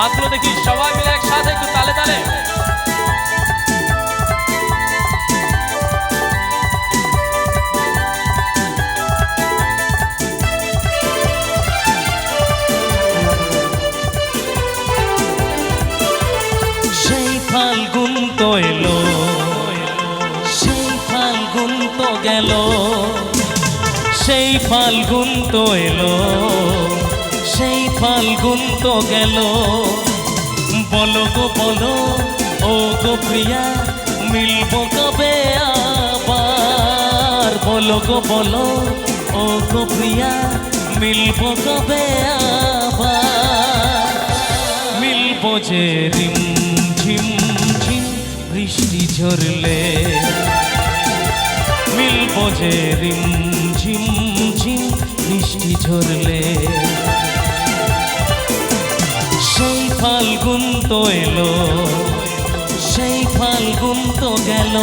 হাতগুলো দেখি, সবাই মিলে একসাথে একটু তালে তালে। সেই ফাল্গুন তো এলো, সেই ফাল্গুন তো গেল, সেই ফাল্গুন তো এলো। ফাল্গুন তো গেল। বলো গো, বলো, ও গো প্রিয়া, মিলবো কবে আবার। বলো গো, বলো, ও গো প্রিয়া, মিলবো কবে আবার। মিলবো যে রিম, ঝিম ঝিম, বৃষ্টি ঝরলে। মিলবো যে রিম, ঝিম ঝিম, বৃষ্টি ঝরলে। ফাল্গুন তো এলো, সেই ফাল্গুন তো গেল,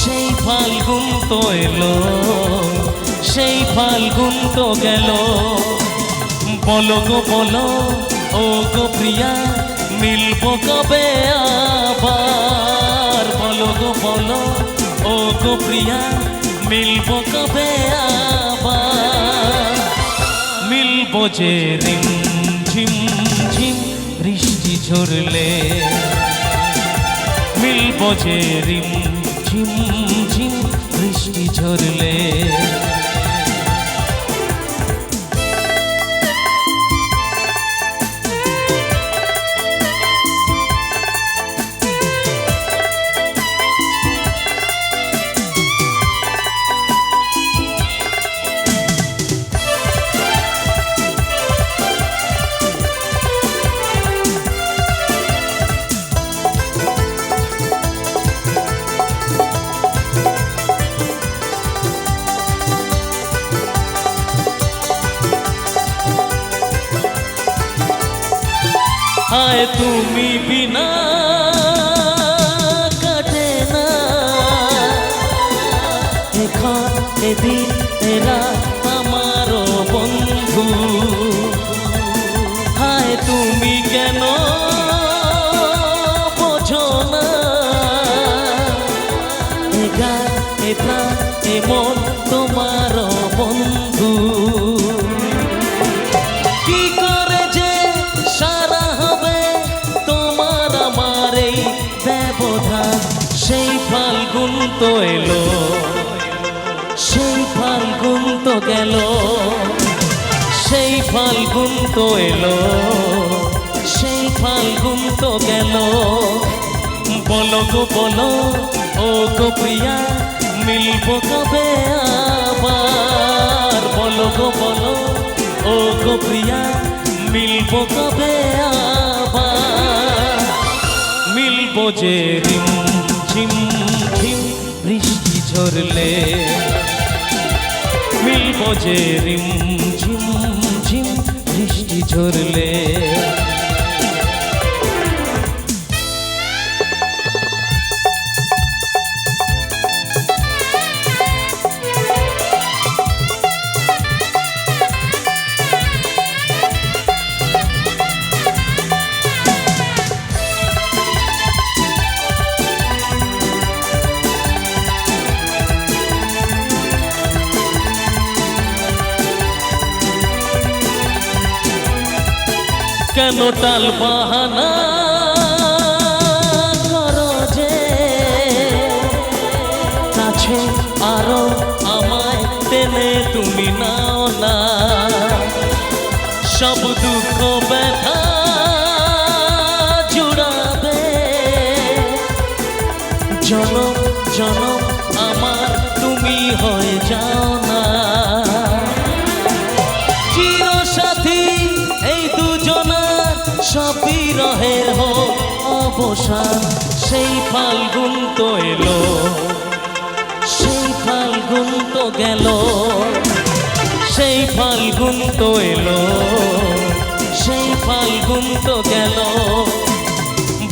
সেই ফাল্গুন তো এলো, সেই ফাল্গুন তো গেল। বলো গো, বলো, ও গো প্রিয়া, মিলব কবে আবার? বলো গো, বলো, ও গো প্রিয়া, মিলব কবে আবার? মিলবো যে রিম ঝিম ঝরলে মিলবো যে রিম ঝিম ঝিম বৃষ্টি ঝরলে। হায় তুমি বিনা কাটে না। এখন এদিন এরা আমারও বন্ধু। হায় তুমি কেন বোঝো না? এগা এটা এমন তোমারও তো এলো, সেই ফাল্গুন তো গেল, সেই ফাল্গুন তো এলো, সেই ফাল্গুন তো গেল। বলো গো, বলো, ও গো প্রিয়া, মিলবো কবে আবার? বলো গো, বলো, ও গো প্রিয়া, মিলবো কবে আবার? মিলবো যে রিম বৃষ্টি মিলব যে রিম ঝিম ঝিম বৃষ্টি ঝরলে। কেন টাল বাহানা? করো যে কাছে আরও আমায় টেনে তুমি না দুজনার সবই রহের হোক অবসান। সেই ফাল্গুন তো এলো, সেই ফাল্গুন তো গেল। সেই ফাল্গুন তো এলো, সেই ফাল্গুন তো গেল।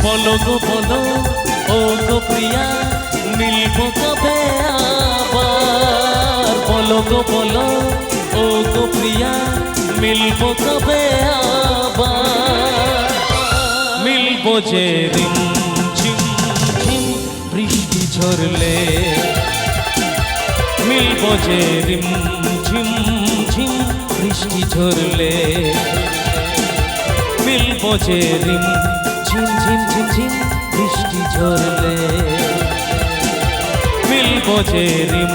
বলো গো, বলো, ও গো প্রিয়া, মিলবো কবে আবার? বলো গো, বলো, ও গো প্রিয়া, মিলবো কবে আবার? যে রিম ঝিম ঝিম, বৃষ্টি ঝরলে। মিলব যে রিম ঝিম ঝিম, বৃষ্টি ঝরলে। মিলব যে রিম ঝিম ঝিম ঝিম ঝিম, বৃষ্টি ঝরলে। মিলব যে রিম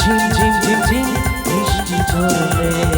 ঝিম ঝিম ঝিম ঝিম, বৃষ্টি ঝরলে।